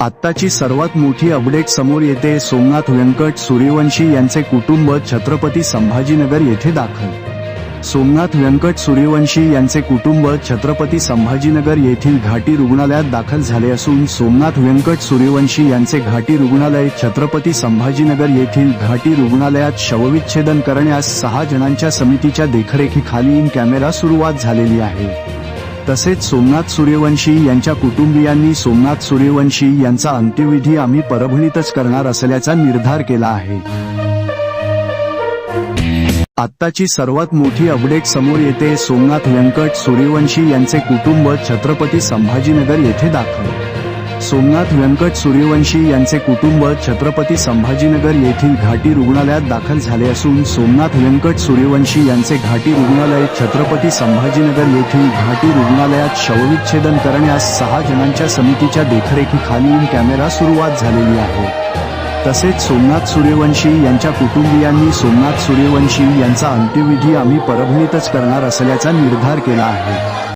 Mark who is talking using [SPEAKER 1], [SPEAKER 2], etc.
[SPEAKER 1] आत्ताची सर्वात मोठी अपडेट समोर येते. सोमनाथ व्यंकट सूर्यवंशी यांचे कुटुंब छत्रपती संभाजीनगर येथे दाखल. सोमनाथ व्यंकट सूर्यवंशी यांचे कुटुंब छत्रपती संभाजीनगर येथील घाटी रुग्णालयात दाखल झाले असून सोमनाथ व्यंकट सूर्यवंशी यांचे घाटी रुग्णालय छत्रपती संभाजीनगर येथील घाटी रुग्णालयात शवविच्छेदन करण्यास सहा जणांच्या समितीच्या देखरेखीखाली इन कॅमेरा सुरुवात झालेली आहे. तसेच सोमनाथ सूर्यवंशी यांच्या कुटुंबियांनी सोमनाथ सूर्यवंशी यांचा अंत्यविधी आम्ही परभणीतच करणार असल्याचा निर्धार केला आहे. आत्ताची सर्वात मोठी अपडेट समोर येते. सोमनाथ व्यंकट सूर्यवंशी यांचे कुटुंब छत्रपती संभाजीनगर येथे दाखल सोमनाथ व्यंकट सूर्यवंशी यांचे कुटुंब छत्रपती संभाजीनगर येथील घाटी रुग्णालयात दाखल झाले असून सोमनाथ व्यंकट सूर्यवंशी यांचे घाटी रुग्णालय छत्रपती संभाजीनगर येथील घाटी रुग्णालयात शवविच्छेदन करण्यास सहा जणांच्या समितीच्या देखरेखीखाली कॅमेरा सुरुवात झालेली आहे. तसेच सोमनाथ सूर्यवंशी यांच्या कुटुंबियांनी सोमनाथ सूर्यवंशी यांचा अंत्यविधी आम्ही परभणीतच करणार असल्याचा निर्धार केला आहे.